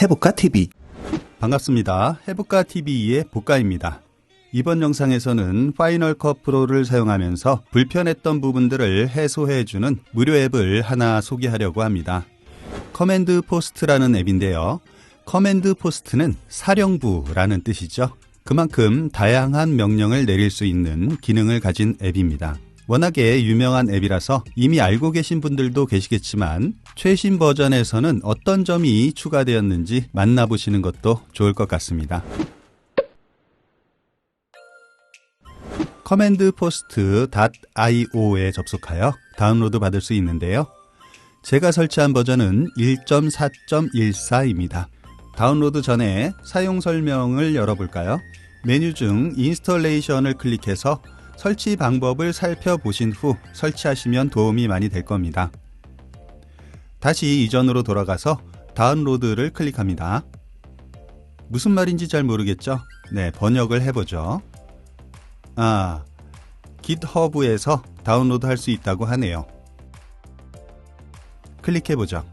해볼까 TV 반갑습니다. 해부가 TV의 복가입니다. 이번 영상에서는 파이널 컷 프로를 사용하면서 불편했던 부분들을 해소해주는 무료 앱을 하나 소개하려고 합니다. 커맨드 포스트라는 앱인데요. 커맨드 포스트는 사령부라는 뜻이죠. 그만큼 다양한 명령을 내릴 수 있는 기능을 가진 앱입니다. 워낙에 유명한 앱이라서 이미 알고 계신 분들도 계시겠지만 최신 버전에서는 어떤 점이 추가되었는지 만나보시는 것도 좋을 것 같습니다. 커맨드 포스트.io에 접속하여 다운로드 받을 수 있는데요. 제가 설치한 버전은 1.4.14입니다. 다운로드 전에 사용 설명을 열어볼까요? 메뉴 중 인스톨레이션을 클릭해서 설치 방법을 살펴보신 후 설치하시면 도움이 많이 될 겁니다. 다시 이전으로 돌아가서 다운로드를 클릭합니다. 무슨 말인지 잘 모르겠죠? 네, 번역을 해보죠. 아, GitHub에서 다운로드 할 수 있다고 하네요. 클릭해보죠.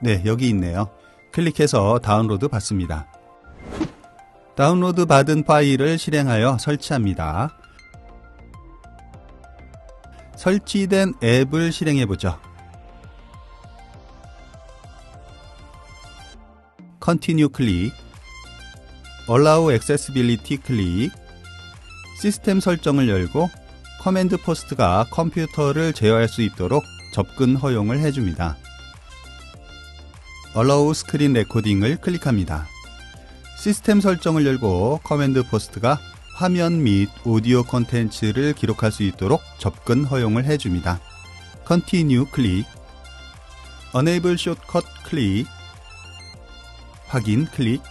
네, 여기 있네요. 클릭해서 다운로드 받습니다. 다운로드 받은 파일을 실행하여 설치합니다. 설치된 앱을 실행해보죠. Continue 클릭, Allow Accessibility 클릭, 시스템 설정을 열고 커맨드 포스트가 컴퓨터를 제어할 수 있도록 접근 허용을 해줍니다. Allow 스크린 레코딩을 클릭합니다. 시스템 설정을 열고 커맨드 포스트가 화면 및 오디오 콘텐츠를 기록할 수 있도록 접근 허용을 해줍니다. Continue 클릭, Enable Shortcut 클릭, 확인 클릭,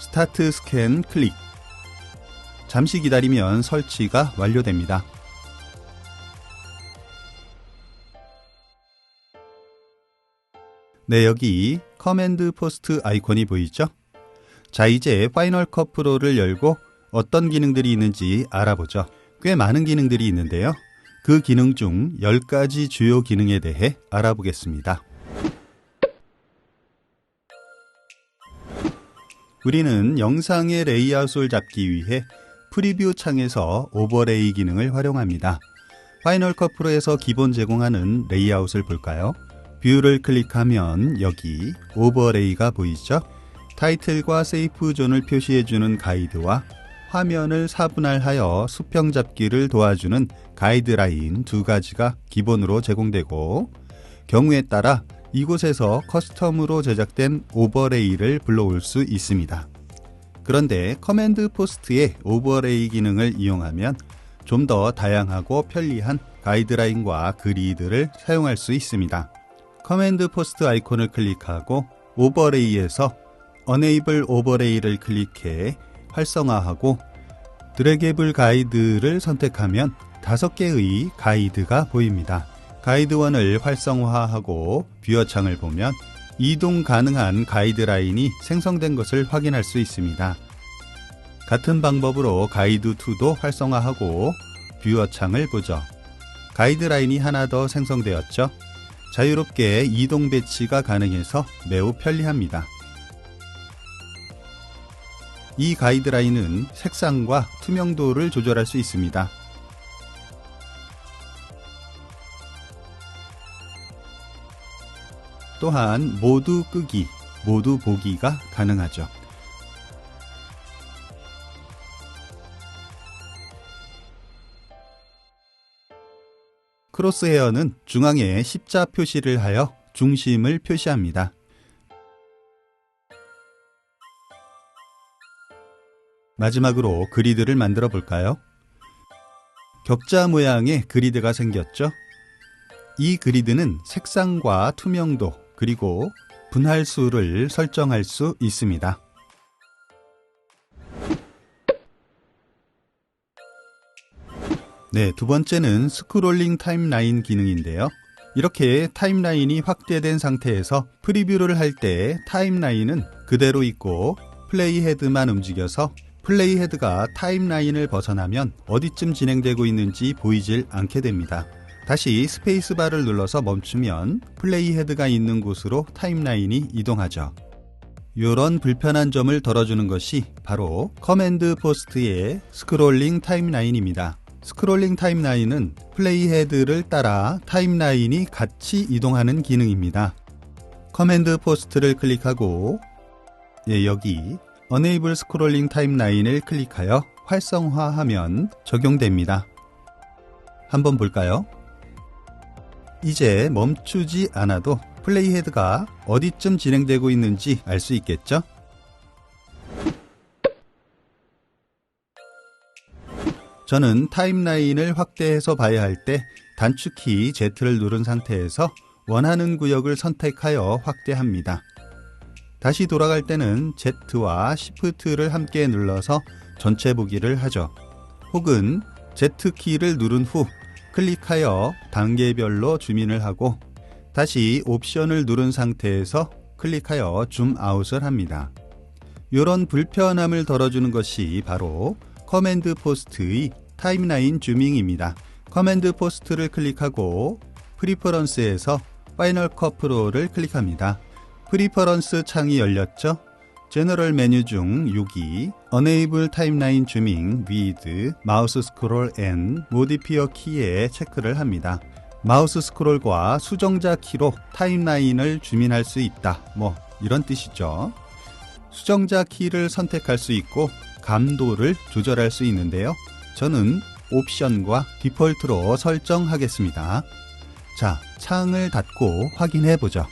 스타트 스캔 클릭. 잠시 기다리면 설치가 완료됩니다. 네, 여기 커맨드 포스트 아이콘이 보이죠? 자, 이제 파이널 컷 프로를 열고 어떤 기능들이 있는지 알아보죠. 꽤 많은 기능들이 있는데요. 그 기능 중 10가지 주요 기능에 대해 알아보겠습니다. 우리는 영상의 레이아웃을 잡기 위해 프리뷰 창에서 오버레이 기능을 활용합니다. 파이널 컷 프로에서 기본 제공하는 레이아웃을 볼까요? 뷰를 클릭하면 여기 오버레이가 보이죠? 타이틀과 세이프 존을 표시해주는 가이드와 화면을 사분할하여 수평 잡기를 도와주는 가이드라인 두 가지가 기본으로 제공되고 경우에 따라 이곳에서 커스텀으로 제작된 오버레이를 불러올 수 있습니다. 그런데 커맨드 포스트의 오버레이 기능을 이용하면 좀 더 다양하고 편리한 가이드라인과 그리드를 사용할 수 있습니다. 커맨드 포스트 아이콘을 클릭하고 오버레이에서 Enable 오버레이를 클릭해 활성화하고 드래게블 가이드를 선택하면 다섯 개의 가이드가 보입니다. 가이드 1을 활성화하고 뷰어 창을 보면 이동 가능한 가이드라인이 생성된 것을 확인할 수 있습니다. 같은 방법으로 가이드 2도 활성화하고 뷰어 창을 보죠. 가이드라인이 하나 더 생성되었죠. 자유롭게 이동 배치가 가능해서 매우 편리합니다. 이 가이드라인은 색상과 투명도를 조절할 수 있습니다. 또한 모두 끄기, 모두 보기가 가능하죠. 크로스헤어는 중앙에 십자 표시를 하여 중심을 표시합니다. 마지막으로 그리드를 만들어 볼까요? 격자 모양의 그리드가 생겼죠? 이 그리드는 색상과 투명도 그리고 분할수를 설정할 수 있습니다. 네, 두 번째는 스크롤링 타임라인 기능인데요. 이렇게 타임라인이 확대된 상태에서 프리뷰를 할 때 타임라인은 그대로 있고 플레이 헤드만 움직여서 플레이 헤드가 타임라인을 벗어나면 어디쯤 진행되고 있는지 보이질 않게 됩니다. 다시 스페이스바를 눌러서 멈추면 플레이 헤드가 있는 곳으로 타임라인이 이동하죠. 이런 불편한 점을 덜어주는 것이 바로 커맨드 포스트의 스크롤링 타임라인입니다. 스크롤링 타임라인은 플레이 헤드를 따라 타임라인이 같이 이동하는 기능입니다. 커맨드 포스트를 클릭하고 예, 여기 Enable 스크롤링 타임라인을 클릭하여 활성화하면 적용됩니다. 한번 볼까요? 이제 멈추지 않아도 플레이 헤드가 어디쯤 진행되고 있는지 알 수 있겠죠? 저는 타임라인을 확대해서 봐야 할 때 단축키 Z를 누른 상태에서 원하는 구역을 선택하여 확대합니다. 다시 돌아갈 때는 Z와 Shift를 함께 눌러서 전체 보기를 하죠. 혹은 Z키를 누른 후 클릭하여 단계별로 줌인을 하고 다시 옵션을 누른 상태에서 클릭하여 줌아웃을 합니다. 이런 불편함을 덜어주는 것이 바로 커맨드 포스트의 타임라인 줌밍입니다. 커맨드 포스트를 클릭하고 프리퍼런스에서 파이널 컷 프로를 클릭합니다. 프리퍼런스 창이 열렸죠? 제너럴 메뉴 중 6위 Enable Timeline Zooming with 마우스 스크롤 and 모디피어 키에 체크를 합니다. 마우스 스크롤과 수정자 키로 타임라인을 주민할 수 있다. 뭐 이런 뜻이죠. 수정자 키를 선택할 수 있고 감도를 조절할 수 있는데요. 저는 옵션과 디폴트로 설정하겠습니다. 자, 창을 닫고 확인해 보죠.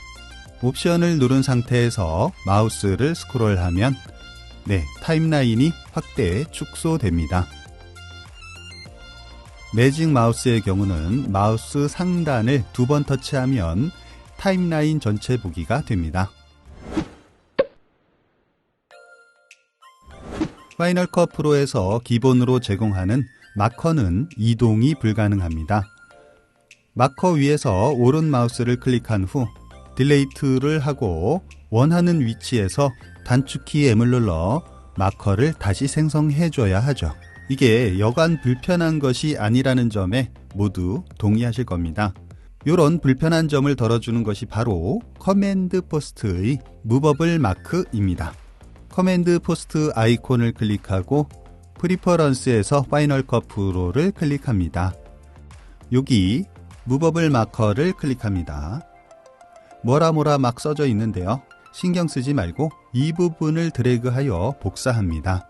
옵션을 누른 상태에서 마우스를 스크롤하면 네, 타임라인이 확대 축소됩니다. 매직 마우스의 경우는 마우스 상단을 두 번 터치하면 타임라인 전체 보기가 됩니다. 파이널 컷 프로에서 기본으로 제공하는 마커는 이동이 불가능합니다. 마커 위에서 오른 마우스를 클릭한 후 딜레이트를 하고 원하는 위치에서 단축키 M을 눌러 마커를 다시 생성해 줘야 하죠. 이게 여간 불편한 것이 아니라는 점에 모두 동의하실 겁니다. 이런 불편한 점을 덜어주는 것이 바로 커맨드 포스트의 무버블 마크입니다. 커맨드 포스트 아이콘을 클릭하고 프리퍼런스에서 파이널 컷 프로를 클릭합니다. 여기 무버블 마커를 클릭합니다. 뭐라 뭐라 막 써져 있는데요. 신경 쓰지 말고 이 부분을 드래그하여 복사합니다.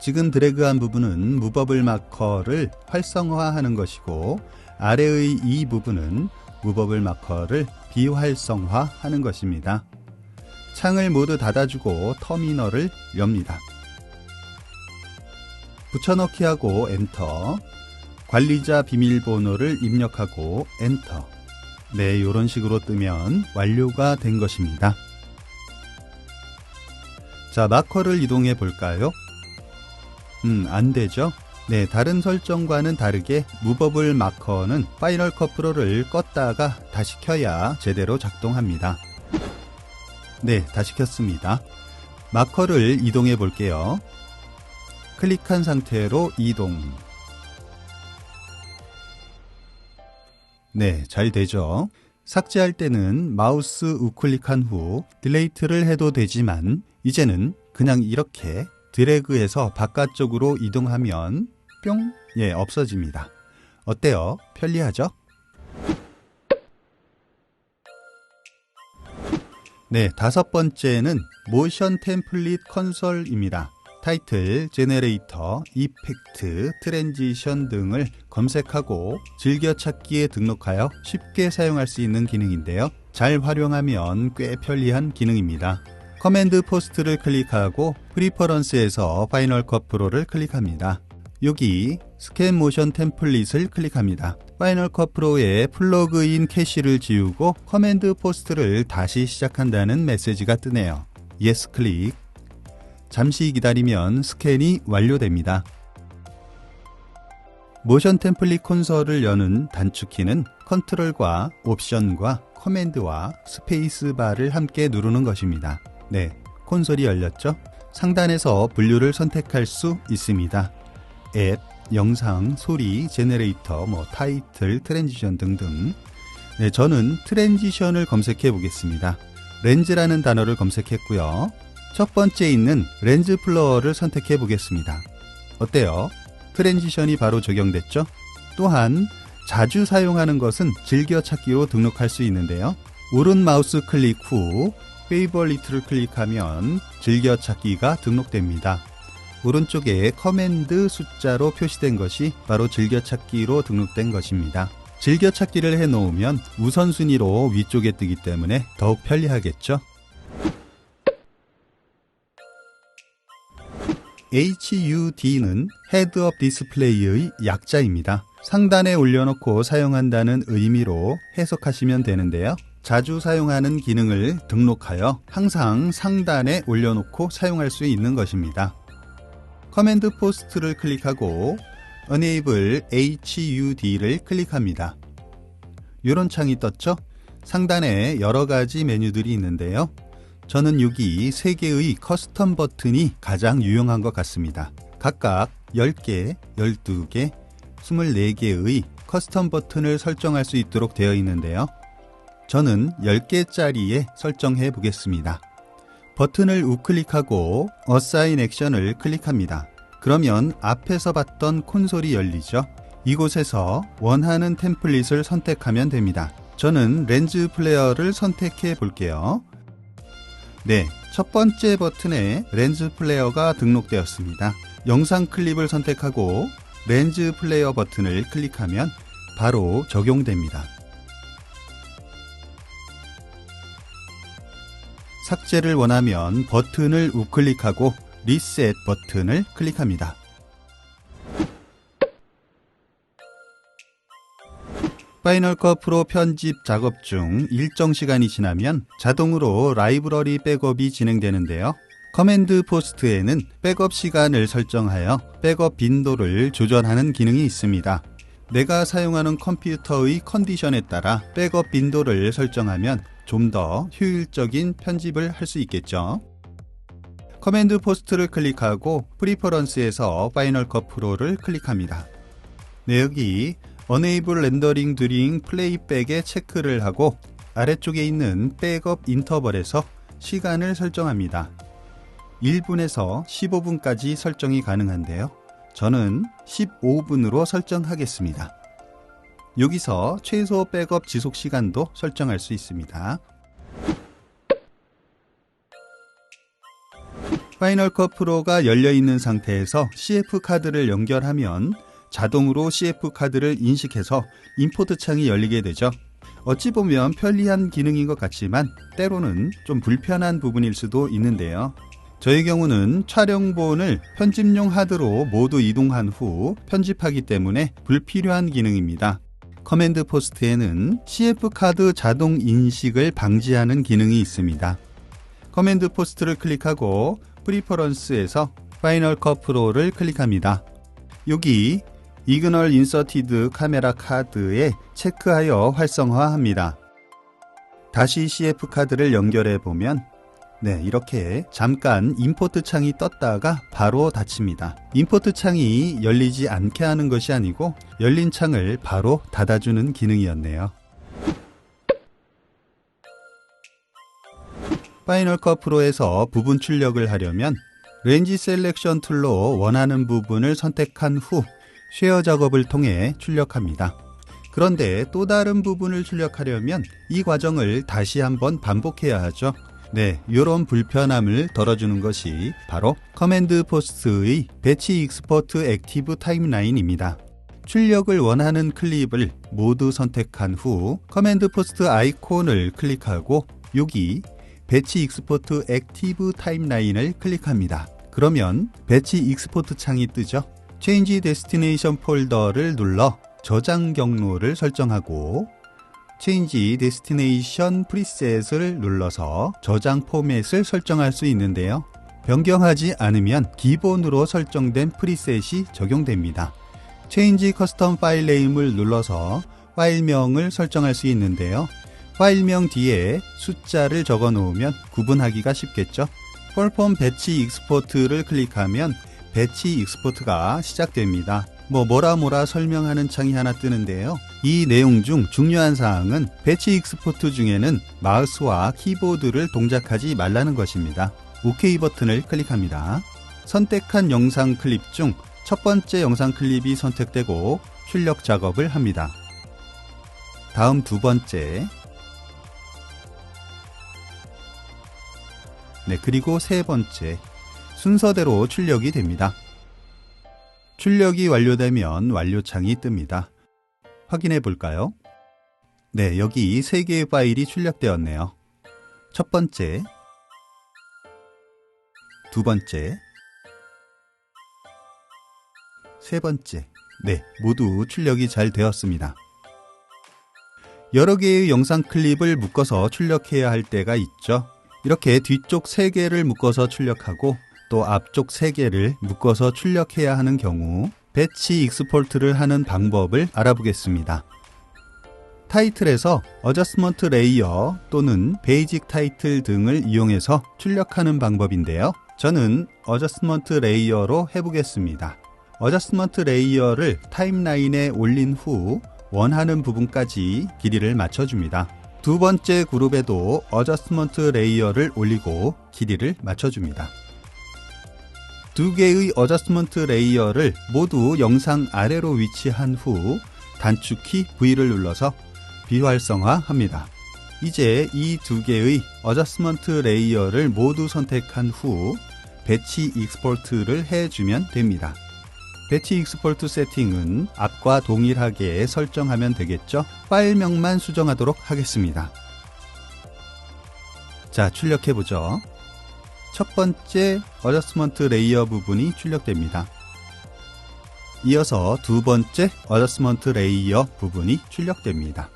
지금 드래그한 부분은 무버블 마커를 활성화하는 것이고 아래의 이 부분은 무버블 마커를 비활성화하는 것입니다. 창을 모두 닫아주고 터미널을 엽니다. 붙여넣기하고 엔터 관리자 비밀번호를 입력하고 엔터 네, 이런 식으로 뜨면 완료가 된 것입니다. 자, 마커를 이동해 볼까요? 음, 안 되죠? 네, 다른 설정과는 다르게 무버블 마커는 파이널 컷 프로를 껐다가 다시 켜야 제대로 작동합니다. 네, 다시 켰습니다. 마커를 이동해 볼게요. 클릭한 상태로 이동. 네, 잘 되죠. 삭제할 때는 마우스 우클릭한 후 딜레이트를 해도 되지만 이제는 그냥 이렇게 드래그해서 바깥쪽으로 이동하면 뿅! 예, 없어집니다. 어때요? 편리하죠? 네, 다섯 번째는 모션 템플릿 컨솔입니다. 타이틀, 제네레이터, 이펙트, 트랜지션 등을 검색하고 즐겨찾기에 등록하여 쉽게 사용할 수 있는 기능인데요. 잘 활용하면 꽤 편리한 기능입니다. 커맨드 포스트를 클릭하고 프리퍼런스에서 파이널 컷 프로를 클릭합니다. 여기 스캔 모션 템플릿을 클릭합니다. 파이널 컷 프로의 플러그인 캐시를 지우고 커맨드 포스트를 다시 시작한다는 메시지가 뜨네요. 예스 클릭 잠시 기다리면 스캔이 완료됩니다. 모션 템플릿 콘솔을 여는 단축키는 컨트롤과 옵션과 커맨드와 스페이스바를 함께 누르는 것입니다. 네, 콘솔이 열렸죠? 상단에서 분류를 선택할 수 있습니다. 앱, 영상, 소리, 제네레이터, 뭐 타이틀, 트랜지션 등등. 네, 저는 트랜지션을 검색해 보겠습니다. 렌즈라는 단어를 검색했고요. 첫 번째 있는 렌즈 플러어를 선택해 보겠습니다. 어때요? 트랜지션이 바로 적용됐죠? 또한 자주 사용하는 것은 즐겨찾기로 등록할 수 있는데요. 오른 마우스 클릭 후 페이버리트를 클릭하면 즐겨찾기가 등록됩니다. 오른쪽에 커맨드 숫자로 표시된 것이 바로 즐겨찾기로 등록된 것입니다. 즐겨찾기를 해놓으면 우선순위로 위쪽에 뜨기 때문에 더욱 편리하겠죠? HUD는 헤드업 디스플레이의 약자입니다. 상단에 올려놓고 사용한다는 의미로 해석하시면 되는데요. 자주 사용하는 기능을 등록하여 항상 상단에 올려놓고 사용할 수 있는 것입니다. 커맨드 포스트를 클릭하고 Enable HUD를 클릭합니다. 이런 창이 떴죠? 상단에 여러 가지 메뉴들이 있는데요. 저는 여기 3개의 커스텀 버튼이 가장 유용한 것 같습니다. 각각 10개, 12개, 24개의 커스텀 버튼을 설정할 수 있도록 되어 있는데요. 저는 10개짜리에 설정해 보겠습니다. 버튼을 우클릭하고 Assign 액션을 클릭합니다. 그러면 앞에서 봤던 콘솔이 열리죠. 이곳에서 원하는 템플릿을 선택하면 됩니다. 저는 렌즈 플레이어를 선택해 볼게요. 네, 첫 번째 버튼에 렌즈 플레이어가 등록되었습니다. 영상 클립을 선택하고 렌즈 플레이어 버튼을 클릭하면 바로 적용됩니다. 삭제를 원하면 버튼을 우클릭하고 리셋 버튼을 클릭합니다. 파이널 컷 프로 편집 작업 중 일정 시간이 지나면 자동으로 라이브러리 백업이 진행되는데요. 커맨드 포스트에는 백업 시간을 설정하여 백업 빈도를 조절하는 기능이 있습니다. 내가 사용하는 컴퓨터의 컨디션에 따라 백업 빈도를 설정하면 좀 더 효율적인 편집을 할 수 있겠죠. 커맨드 포스트를 클릭하고 프리퍼런스에서 파이널 컷 프로를 클릭합니다. 네, 여기 Enable Rendering During Playback에 체크를 하고 아래쪽에 있는 백업 인터벌에서 시간을 설정합니다. 1분에서 15분까지 설정이 가능한데요. 저는 15분으로 설정하겠습니다. 여기서 최소 백업 지속 시간도 설정할 수 있습니다. 파이널 컷 프로가 열려 있는 상태에서 CF 카드를 연결하면 자동으로 CF 카드를 인식해서 임포트 창이 열리게 되죠. 어찌 보면 편리한 기능인 것 같지만 때로는 좀 불편한 부분일 수도 있는데요. 저의 경우는 촬영본을 편집용 하드로 모두 이동한 후 편집하기 때문에 불필요한 기능입니다. 커맨드 포스트에는 CF 카드 자동 인식을 방지하는 기능이 있습니다. 커맨드 포스트를 클릭하고 프리퍼런스에서 파이널 컷 프로를 클릭합니다. 여기 이그널 인서티드 카메라 카드에 체크하여 활성화합니다. 다시 CF 카드를 연결해 보면 네, 이렇게 잠깐 임포트 창이 떴다가 바로 닫힙니다. 임포트 창이 열리지 않게 하는 것이 아니고 열린 창을 바로 닫아주는 기능이었네요. 파이널 컷 프로에서 부분 출력을 하려면 렌지 셀렉션 툴로 원하는 부분을 선택한 후 쉐어 작업을 통해 출력합니다. 그런데 또 다른 부분을 출력하려면 이 과정을 다시 한번 반복해야 하죠. 네, 이런 불편함을 덜어주는 것이 바로 커맨드 포스트의 배치 익스포트 액티브 타임라인입니다. 출력을 원하는 클립을 모두 선택한 후 커맨드 포스트 아이콘을 클릭하고 여기 배치 익스포트 액티브 타임라인을 클릭합니다. 그러면 배치 익스포트 창이 뜨죠. 체인지 데스티네이션 폴더를 눌러 저장 경로를 설정하고 체인지 데스티네이션 프리셋을 눌러서 저장 포맷을 설정할 수 있는데요. 변경하지 않으면 기본으로 설정된 프리셋이 적용됩니다. 체인지 커스텀 파일 네임을 눌러서 파일명을 설정할 수 있는데요. 파일명 뒤에 숫자를 적어 놓으면 구분하기가 쉽겠죠. 폴폼 배치 익스포트를 클릭하면 배치 익스포트가 시작됩니다. 뭐 뭐라 뭐라 설명하는 창이 하나 뜨는데요. 이 내용 중 중요한 사항은 배치 익스포트 중에는 마우스와 키보드를 동작하지 말라는 것입니다. OK 버튼을 클릭합니다. 선택한 영상 클립 중 첫 번째 영상 클립이 선택되고 출력 작업을 합니다. 다음 두 번째, 네, 그리고 세 번째, 순서대로 출력이 됩니다. 출력이 완료되면 완료창이 뜹니다. 확인해 볼까요? 네, 여기 세 개의 파일이 출력되었네요. 첫 번째, 두 번째, 세 번째. 네, 모두 출력이 잘 되었습니다. 여러 개의 영상 클립을 묶어서 출력해야 할 때가 있죠. 이렇게 뒤쪽 3개를 묶어서 출력하고 또 앞쪽 3개를 묶어서 출력해야 하는 경우 배치 익스포트를 하는 방법을 알아보겠습니다. 타이틀에서 어저스먼트 레이어 또는 베이직 타이틀 등을 이용해서 출력하는 방법인데요. 저는 어저스먼트 레이어로 해보겠습니다. 어저스먼트 레이어를 타임라인에 올린 후 원하는 부분까지 길이를 맞춰줍니다. 두 번째 그룹에도 어저스먼트 레이어를 올리고 길이를 맞춰줍니다. 두 개의 어저스먼트 레이어를 모두 영상 아래로 위치한 후 단축키 V를 눌러서 비활성화합니다. 이제 이 두 개의 어저스먼트 레이어를 모두 선택한 후 배치 익스포트를 해주면 됩니다. 배치 익스포트 세팅은 앞과 동일하게 설정하면 되겠죠? 파일명만 수정하도록 하겠습니다. 자, 출력해보죠. 첫 번째 어저스먼트 레이어 부분이 출력됩니다. 이어서 두 번째 어저스먼트 레이어 부분이 출력됩니다.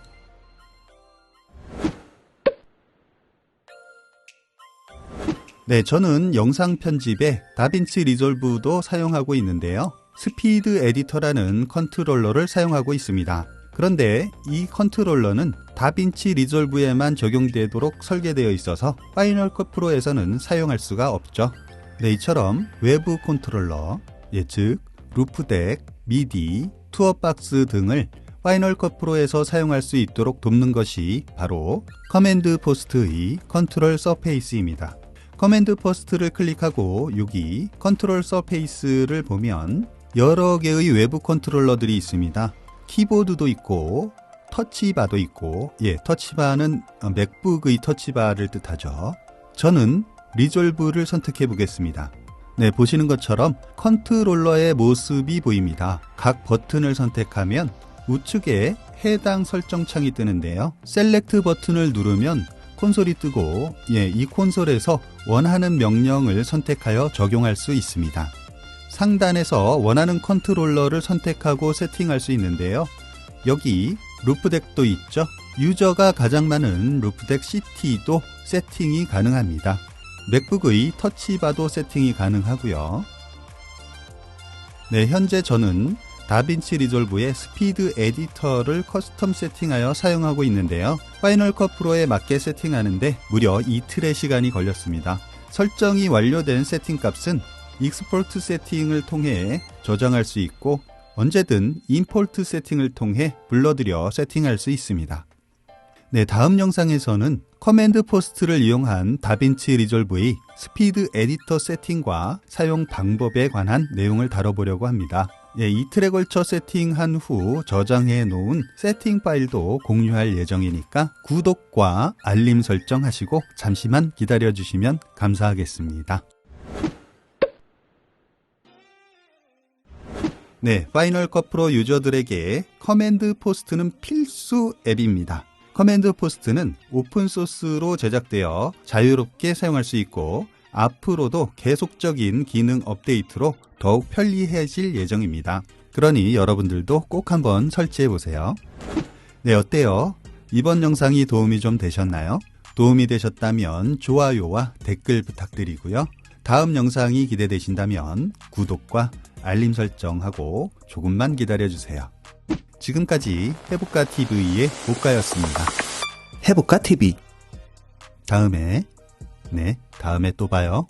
네, 저는 영상 편집에 다빈치 리졸브도 사용하고 있는데요. 스피드 에디터라는 컨트롤러를 사용하고 있습니다. 그런데 이 컨트롤러는 다빈치 리졸브에만 적용되도록 설계되어 있어서 파이널 컷 프로에서는 사용할 수가 없죠. 네, 이처럼 외부 컨트롤러, 예, 즉 루프덱, 미디, 투어박스 등을 파이널 컷 프로에서 사용할 수 있도록 돕는 것이 바로 커맨드 포스트의 컨트롤 서페이스입니다. 커맨드 포스트를 클릭하고 여기 컨트롤 서페이스를 보면 여러 개의 외부 컨트롤러들이 있습니다. 키보드도 있고 터치바도 있고 예, 터치바는 맥북의 터치바를 뜻하죠. 저는 리졸브를 선택해 보겠습니다. 네, 보시는 것처럼 컨트롤러의 모습이 보입니다. 각 버튼을 선택하면 우측에 해당 설정 창이 뜨는데요. 셀렉트 버튼을 누르면 콘솔이 뜨고 예, 이 콘솔에서 원하는 명령을 선택하여 적용할 수 있습니다. 상단에서 원하는 컨트롤러를 선택하고 세팅할 수 있는데요. 여기 루프덱도 있죠. 유저가 가장 많은 루프덱 CT도 세팅이 가능합니다. 맥북의 터치바도 세팅이 가능하고요. 네, 현재 저는 다빈치 리졸브의 스피드 에디터를 커스텀 세팅하여 사용하고 있는데요. 파이널 컷 프로에 맞게 세팅하는데 무려 이틀의 시간이 걸렸습니다. 설정이 완료된 세팅 값은 익스포트 세팅을 통해 저장할 수 있고 언제든 임포트 세팅을 통해 불러들여 세팅할 수 있습니다. 네, 다음 영상에서는 커맨드 포스트를 이용한 다빈치 리졸브의 스피드 에디터 세팅과 사용 방법에 관한 내용을 다뤄보려고 합니다. 예, 이틀에 걸쳐 세팅한 후 저장해 놓은 세팅 파일도 공유할 예정이니까 구독과 알림 설정하시고 잠시만 기다려 주시면 감사하겠습니다. 네, 파이널 컷 프로 유저들에게 커맨드 포스트는 필수 앱입니다. 커맨드 포스트는 오픈소스로 제작되어 자유롭게 사용할 수 있고 앞으로도 계속적인 기능 업데이트로 더욱 편리해질 예정입니다. 그러니 여러분들도 꼭 한번 설치해 보세요. 네, 어때요? 이번 영상이 도움이 좀 되셨나요? 도움이 되셨다면 좋아요와 댓글 부탁드리고요. 다음 영상이 기대되신다면 구독과 알림 설정하고 조금만 기다려주세요. 지금까지 해볼까 TV의 복가였습니다. 해볼까 TV 다음에, 네, 다음에 또 봐요.